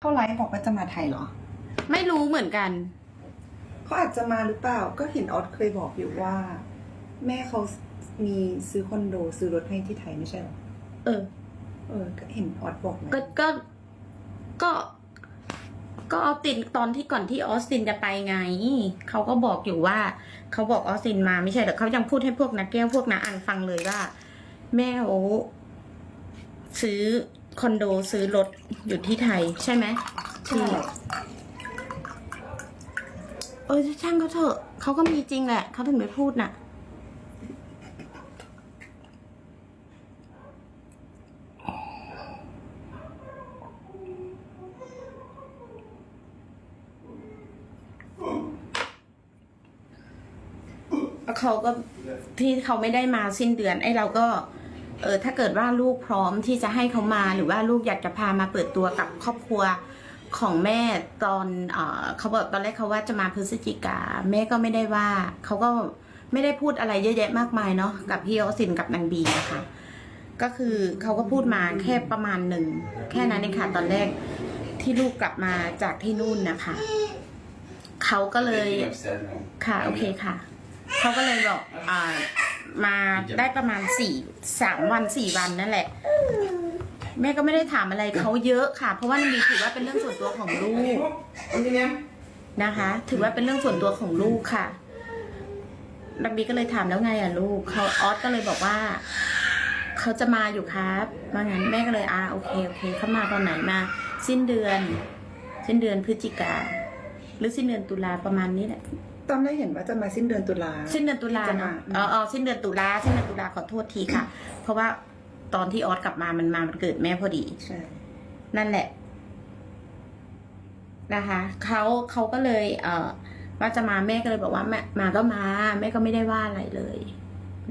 เขาไลฟ์บอกว่าจะมาไทยเหรอ ไม่รู้เหมือนกัน เขาอาจจะมาหรือเปล่า ก็เห็นออสเคยบอกอยู่ว่า แม่เขามีซื้อคอนโดซื้อรถให้ที่ไทยไม่ใช่เหรอ เออ เออ ก็เห็นออสบอกนะก็ก็ก็ก็ออสตินตอนที่ก่อนที่ออสตินจะไปไง เขาก็บอกอยู่ว่า เขาบอกออสตินมาไม่ใช่เหรอเขายังพูดให้พวกนักแก้วพวกนักอ่านฟังเลยว่า แม่เขาซื้อ คอนโดซื้อรถอยู่ที่ไทยใช่ไหมใช่เออช่างเขาเถอะเขาก็มีจริงแหละเขาถึงไม่พูดน่ะ เขาก็ที่เขาไม่ได้มาสิ้นเดือน ไอ้เราก็ เออถ้าเกิดว่าลูกพร้อมที่จะให้เขามาหรือว่าลูกอยากจะพามาเปิดตัวกับครอบครัวของแม่ตอนเออเขาบอกตอนแรกเขาว่าจะมาพฤศจิกาแม่ก็ไม่ได้ว่าเขาก็ไม่ได้พูดอะไรเยอะแยะมากมายเนาะกับพี่ออสินกับนางบีนะคะก็คือเขาก็พูดมาแค่ประมาณหนึ่งแค่นั้นเองค่ะตอนแรกที่ลูกกลับมาจากที่นู่นนะคะเขาก็เลยค่ะโอเคค่ะเขาก็เลยบอกอ่า มาได้ประมาณสี่สามวันสี่วันนั่นแหละ แม่ก็ไม่ได้ถามอะไรเขาเยอะค่ะ เพราะว่านันบีถือว่าเป็นเรื่องส่วนตัวของลูกนะคะ ถือว่าเป็นเรื่องส่วนตัวของลูกค่ะนันบีก็เลยถามแล้วไงอะลูกเขาออสก็เลยบอกว่าเขาจะมาอยู่ครับว่างั้นแม่ก็เลยอ่าโอเคโอเคเขามาตอนไหนมา สิ้นเดือน สิ้นเดือนพฤศจิกาหรือสิ้นเดือนตุลาประมาณนี้แหละ ตอนแรกเห็นว่าจะมาสิ้นเดือนตุลา สิ้นเดือนตุลาจะมาเนาะเออเออสิ้นเดือนตุลาสิ้นเดือนตุลาขอโทษทีค่ะ เพราะว่าตอนที่ออสกลับมามันมามันเกิดแม่พอดีใช่นั่นแหละ นะคะเขาเขาก็เลย เออว่าจะมาแม่ก็เลยบอกว่าแม่มาก็มา แม่ก็ไม่ได้ว่าอะไรเลย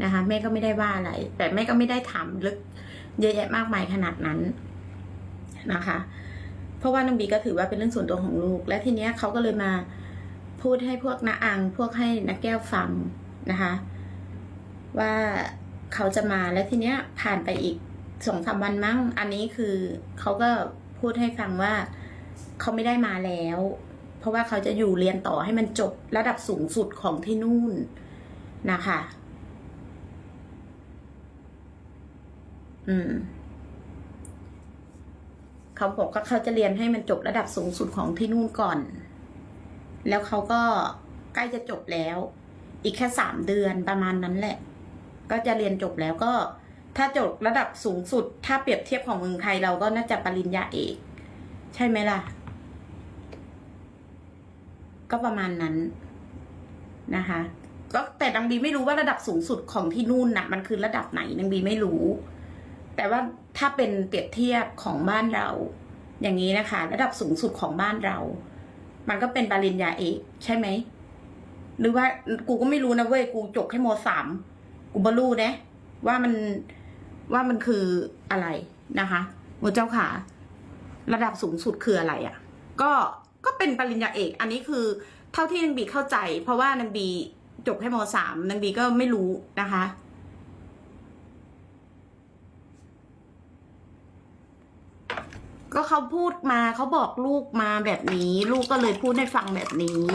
นะคะ แม่ก็ไม่ได้ว่าอะไร แต่แม่ก็ไม่ได้ถามลึก เยอะแยะมากมายขนาดนั้นนะคะ เพราะว่าน้องบีก็ถือว่าเป็นเรื่องส่วนตัวของลูก และทีเนี้ยเขาก็เลยมา พูดให้พวกน้าอังพวกให้นักแก้วฟังนะคะ ว่าเขาจะมาแล้วทีเนี้ยผ่านไปอีกสองสามวันมั้ง อันนี้คือเขาก็พูดให้ฟังว่าเขาไม่ได้มาแล้ว เพราะว่าเขาจะอยู่เรียนต่อให้มันจบระดับสูงสุดของที่นู่นนะคะ อืมเขาบอกว่าเขาจะเรียนให้มันจบระดับสูงสุดของที่นู่นก่อน แล้วเขาก็ใกล้จะจบแล้ว อีกแค่สามเดือนประมาณนั้นแหละ ก็จะเรียนจบแล้วก็ ถ้าจบระดับสูงสุด ถ้าเปรียบเทียบของเมืองไทยเราก็น่าจะปริญญาเอก ใช่ไหมล่ะ ก็ประมาณนั้นนะคะ ก็แต่นางบีไม่รู้ว่าระดับสูงสุดของที่นู่นน่ะ มันคือระดับไหนนางบีไม่รู้ แต่ว่าถ้าเป็นเปรียบเทียบของบ้านเรา อย่างนี้นะคะ ระดับสูงสุดของบ้านเรา มันก็เป็นปริญญาเอกใช่ไหม หรือว่ากูก็ไม่รู้นะเว้ยกูจบแค่มสามกูบรู้นะว่ามันว่ามันคืออะไรนะคะหมูเจ้าขาระดับสูงสุดคืออะไรอะ่ะ ก็ก็เป็นปริญญาเอก อันนี้คือเท่าที่นางบีเข้าใจ เพราะว่านางบีจบแค่มสามนางบีก็ไม่รู้นะคะ ก็เขาพูดมาเขาบอกลูกมาแบบนี้ ลูกก็เลยพูดให้ฟังแบบนี้